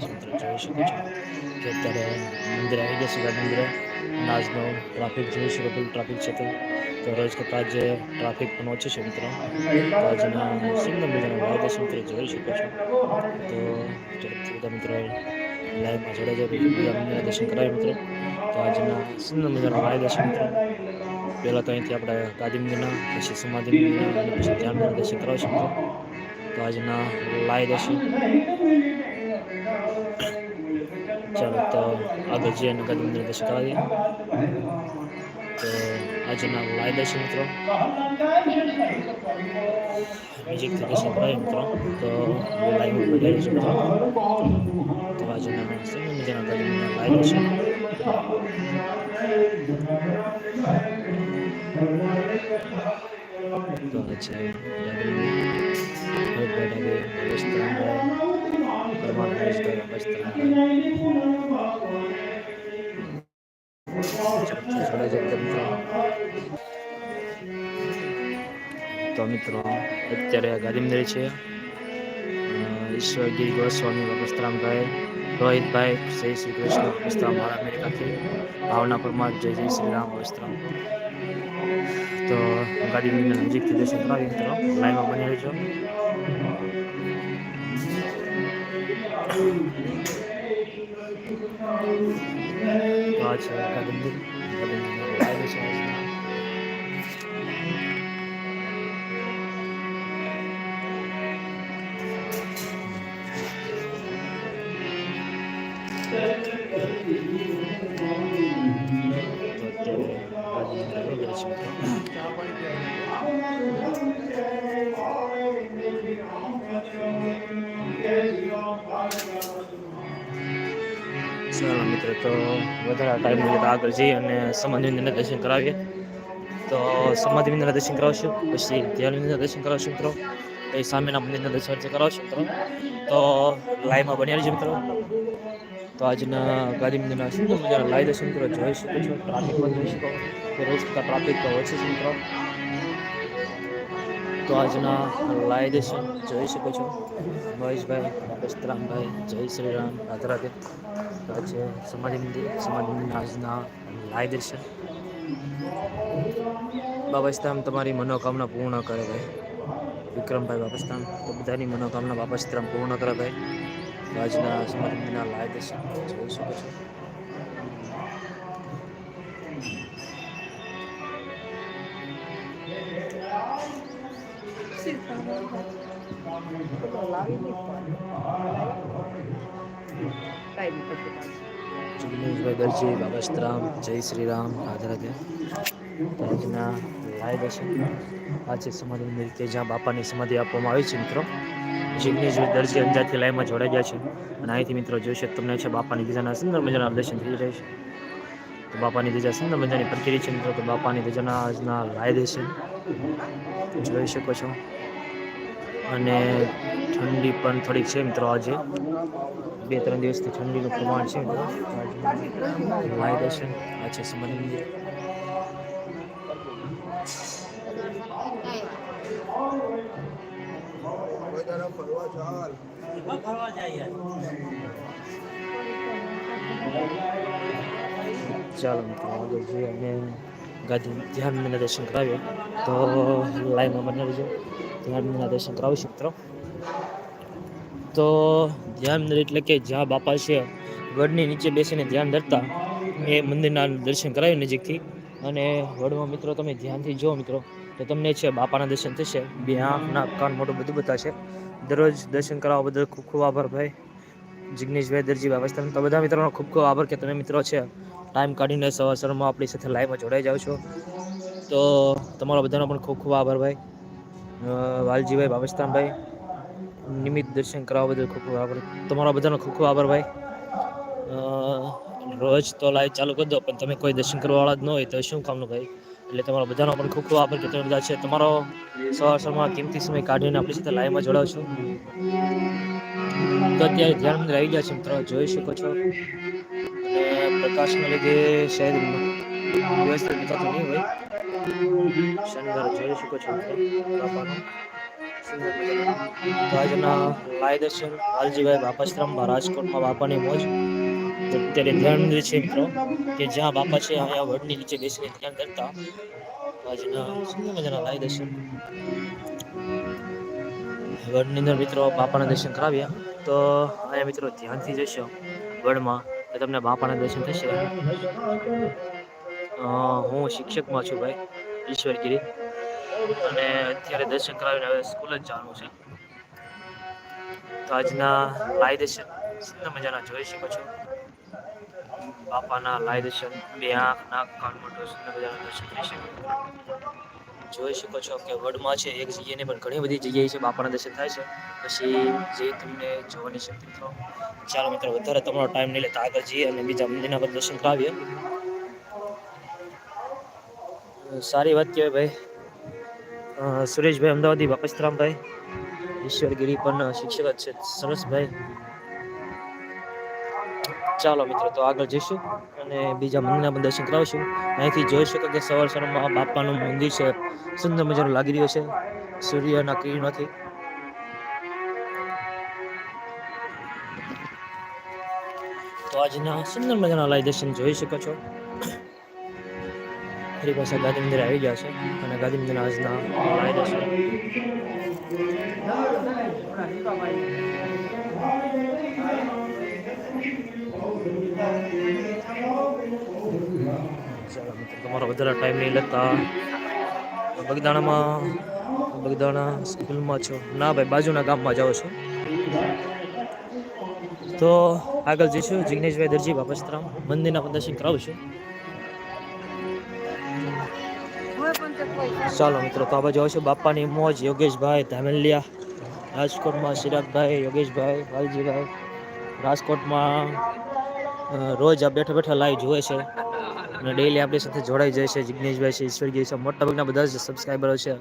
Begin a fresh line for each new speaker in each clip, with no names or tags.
છે જોઈ શકો છો કે અત્યારે મંદિર આવી ગયા છે ગાંધી મંદિરે આજનો ટ્રાફિક જોઈ શકો પેલું ટ્રાફિક છે તે રોજ કરતાં જે ટ્રાફિક પણ ઓછું છે મિત્રો આજના સુંદર મજાના વાયદા મિત્રો જોઈ શકો છો તો ઝડપથી બધા મિત્રો લાઈવમાં પછી બીજા મંદિરના દર્શન કરાય મિત્રો તો આજના સુંદર મજાના વાયદા છે મિત્રો પહેલાં તો અહીંથી આપણે ગાંધી મંદિરના પછી સમાધિ મંદિરના અને પછી ધ્યાન દર્શન કરાવશું મિત્રો તો આજના લાઈ દર્શન ચાલો તો આગળ જઈએ અને ગાંધી મંદિર દર્શન કરાવીએ. તો આજના લાઈવ દર્શન મિત્રો. મ્યુઝિકથી દર્શન કરાવીએ મિત્રો. તો લાઈવમાં બજાવી છે મિત્રો. તો આજના મજાના ગાંધી મંદિર લાઈવ દર્શન. તો છે તો મિત્રો અત્યારે ગાંધી મંદિર છે ઈશ્વરગીરી ગોસ્વામી વસ્ત્રામભાઈ રોહિતભાઈ જય શ્રી કૃષ્ણ વસ્ત્રામ મારા અમેરિકાથી ભાવના પરમાર જય જય શ્રી રામ વસ્ત્રામ તો ગાડી મંદિરના નજીકથી દર્શન કરાવી મિત્રો લાઈવમાં બની રહેજો તો આ છે ગાડી મંદિર ગાડી મંદિરના લાઈવ ચાલો મિત્રો, તો વધારે ટાઈમ લેતા આગળ જઈએ અને સમાધિ મંદિરના દર્શન કરાવીએ. તો સમાધિ મંદિરના દર્શન કરાવશું, પછી ધ્યાન મંદિરના દર્શન કરાવશું મિત્રો. પછી સામેના મંદિરના દર્શન કરાવશું મિત્રો. તો લાઈવમાં બન્યા છે મિત્રો. તો આજના ગાંધી મંદિરના સુંદર મજાના લાઈવ દર્શન મિત્રો જોઈ શકો છો ટ્રાફિક પણ જોઈ શકો રોજ કરતાં ટ્રાફિક ઓછી છે મિત્રો. તો આજના લાઈવ દર્શન જોઈ શકો છો. મહેશભાઈ વસ્ત્રામભાઈ જય શ્રી રામ રાધે રાધે આ છે મંદિર. સમાધિ મંદિરના આજના લાઈવ દર્શન. બાબાસ્તામ તમારી મનોકામના પૂર્ણ કરે ભાઈ. વિક્રમભાઈ બાપસ્તામ તો બધાની મનોકામના બાપસ્તામ પૂર્ણ કરે ભાઈ. આજના સમાધિ મંદિરના લાઈવ દર્શન જોઈ શકો છો. જિગ્નેશભાઈ દરજી બાબાશ્રામ જય શ્રી રામ રાધે રાધે તો આજના લાઈવ દર્શન આ છે સમાધિ મંદિર જ્યાં બાપાની સમાધિ આપવામાં આવી છે મિત્રો. જિગ્નેશભાઈ દરજી અંજારથી લાઈવમાં જોડાઈ ગયા છે. અને અહીંથી મિત્રો જોઈ શકો, તમને છે બાપાની ધજાના સુંદર મજાના દર્શન થઈ રહ્યા છે. તો બાપાની ધજા સુંદર મજાની પ્રક્રિયા છે મિત્રો, તો બાપાની ધજાના આજના લાયદે છે. જોઈ શકો છો. અને ઠંડી પણ થોડીક છે મિત્રો આજે. બે ત્રણ દિવસથી ઠંડીનું પ્રમાણ છે મિત્રો. લાયદે છે. આ છે સમાધિ મંદિર. ચાલો મિત્રો, આગળ જોઈએ અને ગાંધી ધ્યાન દર્શન કરાવીએ. તો લાઈવમાં બને રહેજો. ધ્યાન દર્શન કરાવીશું મિત્રો. તો ધ્યાન મંદિર એટલે કે જ્યાં બાપા છે વડની નીચે બેસીને ધ્યાન ધરતા, એ મંદિરના દર્શન કરાવ્યું નજીકથી. અને વડમાં મિત્રો તમે ધ્યાનથી જુઓ મિત્રો, તો તમને છે બાપાના દર્શન થશે. બે આંખ કાન મોટું બધું બતાવશે. દરરોજ દર્શન કરાવવા બદલ ખૂબ ખૂબ આભાર ભાઈ. જિગ્નેશભાઈ દરજી બાબા તો બધા મિત્રોનો ખૂબ ખૂબ આભાર કે તમે મિત્રો છે ટાઈમ કાઢીને સવાર સવારમાં આપણી સાથે લાઈવમાં જોડાઈ જાઓ છો. તો તમારા બધાનો પણ ખૂબ ખૂબ આભાર ભાઈ. વાલજીભાઈ બાબસ્તાનભાઈ નિમિત્ત દર્શન કરાવવા બદલ ખૂબ ખૂબ આભાર. તમારા બધાનો ખૂબ ખૂબ આભાર ભાઈ. રોજ તો લાઈવ ચાલુ કરી દો, પણ તમે કોઈ દર્શન કરવાવાળા જ ન હોય તો શું કામનું ભાઈ? એટલે તમારા બધાનો પણ ખૂબ ખૂબ આભાર કે તમે બધા છે. તમારો સવાર સવારમાં કિંમતી સમય કાઢીને આપણી સાથે લાઈવમાં જોડાવ છો. તો અત્યારે ધ્યાન મંદિર ગયા છે મિત્રો, જોઈ શકો છો. પ્રકાશના લીધે શાયદ વ્યવસ્થિત દેખાતું નહીં હોય. શનિવાર જોઈ શકો છો બાપાનું. તો આજના લાય દર્શન હાલજીભાઈ બાપાશ્રમ રાજકોટમાં બાપાની મોજ. અત્યારે ધ્યાન મંદિર છે મિત્રો કે જ્યાં બાપા છે, અહીંયા વડની નીચે બેસીને ધ્યાન કરતા. આજના સુંદર મજાના લાય દર્શન. વડની અંદર મિત્રો બાપાના દર્શન કરાવ્યા. તો અહીંયા મિત્રો ધ્યાનથી જશો. વડમાં તો તમને બાપાના દર્શન થશે. હું શિક્ષકમાં છું ભાઈ, ઈશ્વરગીરી. અને અત્યારે દર્શન કરાવીને હવે સ્કૂલ જ જવાનું છે. તો આજના લાઈ દર્શન, સુંદર મજાના જોઈ શકો છો. બાપાના લાઈ દર્શન, બે આંખ, નાક, કાન મોટો સુંદર મજાના દર્શન થઈ શકે. જોઈ શકો છો કે વડમાં છે એક જગ્યાએ પણ ઘણી બધી જગ્યાએ છે બાપાના દર્શન થાય છે. પછી જે તમને જોવાની શક્તિ મિત્રો, ચાલો મિત્રો, વધારે તમારો ટાઈમ નહીં લેતા આગળ જઈએ અને બીજા મંદિરના પર દર્શન કરાવીએ. સારી વાત કહેવાય ભાઈ. સુરેશભાઈ અમદાવાદી બાપસ્તરામભાઈ, ઈશ્વરગીરી પણ શિક્ષક જ છે. સરસ ભાઈ. ચાલો મિત્રો, તો આગળ જઈશું અને બીજા મંદિરના પણ દર્શન કરાવીશું. અહીંથી જોઈ શકો કે સવાર સવારમાં બાપાનું મંદિર છે. સુંદર મજાનું લાગી રહ્યું છે સૂર્યના કિરણોથી. તો આજના સુંદર મજાના લાઈ દર્શન જોઈ શકો છો. ફરી પાછા ગાંધી મંદિર આવી ગયા છે અને ગાંધી મંદિરના આજના લાઈ દર્શન. ચાલો મિત્રો તમારો વધારે ટાઈમ નહીં લેતા. બગદાણામાં, બગદાણા સ્કૂલમાં છો. ના ભાઈ, બાજુના ગામમાં જાઓ છો. તો આગળ જઈશું. જિગ્નેશભાઈ દરજી, બાપસ્તરામ. મંદિરના પ્રદર્શન કરાવશું. ચાલો મિત્રો, તો આ બાજુ આવશું. બાપાની મોજ, યોગેશભાઈ ધામેલિયા રાજકોટમાં સિરાજભાઈ યોગેશભાઈ, વાલજીભાઈ. રાજકોટમાં રોજ આ બેઠા બેઠા લાઈવ જુએ છે. અને ડેઈલી આપણી સાથે જોડાઈ જાય છે જિજ્ઞેશભાઈ છે, ઈશ્વરગીરી છે મોટાભાગના બધા જ સબસ્ક્રાઈબરો છે.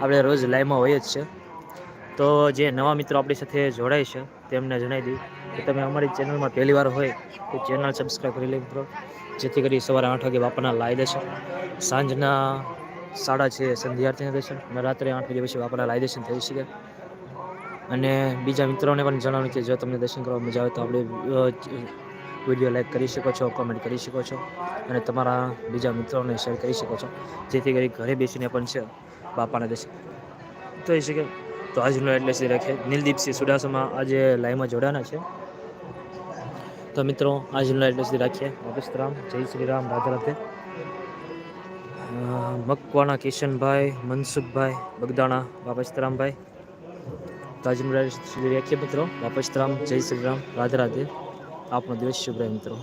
આપણે રોજ લાઈવમાં હોય જ છે. તો જે નવા મિત્રો આપણી સાથે જોડાય છે, તેમને જણાવી દઉં કે તમે અમારી ચેનલમાં પહેલી વાર હોય તો ચેનલ સબસ્ક્રાઈબ કરી લે મિત્રો. જેથી કરી સવારે આઠ વાગે બાપાના લાઈ દેશે સાંજના સાડા છે સંધ્યાર્થીના દર્શન અને રાત્રે આઠ વાગ્યા પછી બાપાના લાઈ દર્શન થઈ શકે. અને બીજા મિત્રોને પણ જણાવ્યું કે જો તમને દર્શન કરવા મજા આવે તો આપણે વીડિયો લાઈક કરી શકો છો કોમેન્ટ કરી શકો છો અને તમારા બીજા મિત્રોને શેર કરી શકો છો. જેથી કરી ઘરે બેસીને પણ છે બાપાના દર્શન. થઈ શકે તો આજનો એટલે સી રાખે. નીલદીપસિંહ સુડાસમાં આજે લાઈવમાં જોડાના છે. તો મિત્રો, આજનો એટલે સી રાખીએ. વાપસ રામ. જય શ્રી રામ. રાધા રાધે. મકવાણા, કિશનભાઈ, મનસુખભાઈ, બગદાણા બાપસ્તરામભાઈ તાજમુલ રાખીએ મિત્રો. બાપસ્તરામ જય શ્રી રામ. રાધે રાધે. આપનો દિવસ શુભ રહે મિત્રો